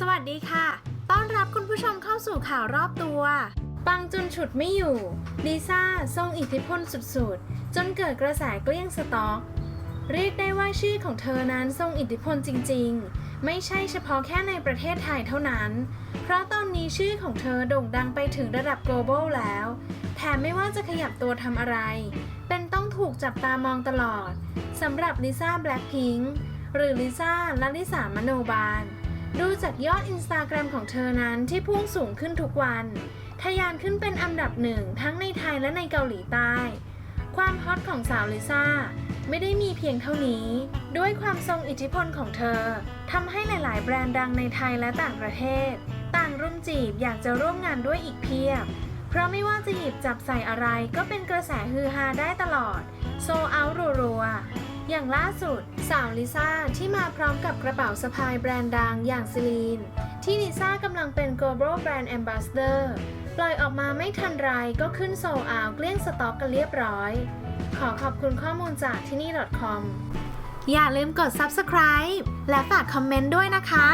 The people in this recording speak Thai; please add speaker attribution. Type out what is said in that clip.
Speaker 1: สวัสดีค่ะ ต้อนรับคุณผู้ชมเข้าสู่ข่าวรอบตัว ปังจนฉุดไม่อยู่ ลิซ่าทรงอิทธิพลสุดๆ จนเกิดกระแสเกลี้ยงสต็อก เรียกได้ว่าชื่อของเธอนั้นทรงอิทธิพลจริงๆ ไม่ใช่เฉพาะแค่ในประเทศไทยเท่านั้น เพราะตอนนี้ชื่อของเธอโด่งดังไปถึงระดับ global แล้ว แถมไม่ว่าจะขยับตัวทำอะไร เป็นต้องถูกจับตามองตลอดสำหรับลิซ่าแบล็ k พิงหรือลิซ่าลลิสามโนบาล ดูจากยอดอินสตาแกรมของเธอนั้นที่พุ่งสูงขึ้นทุกวัน ทะยานขึ้นเป็นอันดับหนึ่งทั้งในไทยและในเกาหลีใต้ ความฮอตของสาวลิซ่าไม่ได้มีเพียงเท่านี้ ด้วยความทรงอิทธิพลของเธอทำให้หลาย ๆ แบรนด์ดังในไทยและต่างประเทศ ต่างรุมจีบอยากจะร่วมงานด้วยอีกเพียบ เพราะไม่ว่าจะหยิบจับใส่อะไรก็เป็นกระแสฮือฮาได้ตลอดโซ อย่างล่าสุด สาวลิซ่าที่มาพร้อมกับกระเป๋าสะพายแบรนด์ดังอย่างซิลีน ที่ลิซ่ากำลังเป็น global brand ambassador ปล่อยออกมาไม่ทันไรก็ขึ้นโซลอาเกลี้ยงสต็อกกันเรียบร้อย ขอขอบคุณข้อมูลจากที่นี่ .com อย่าลืมกด subscribe และฝากคอมเมนต์ด้วยนะคะ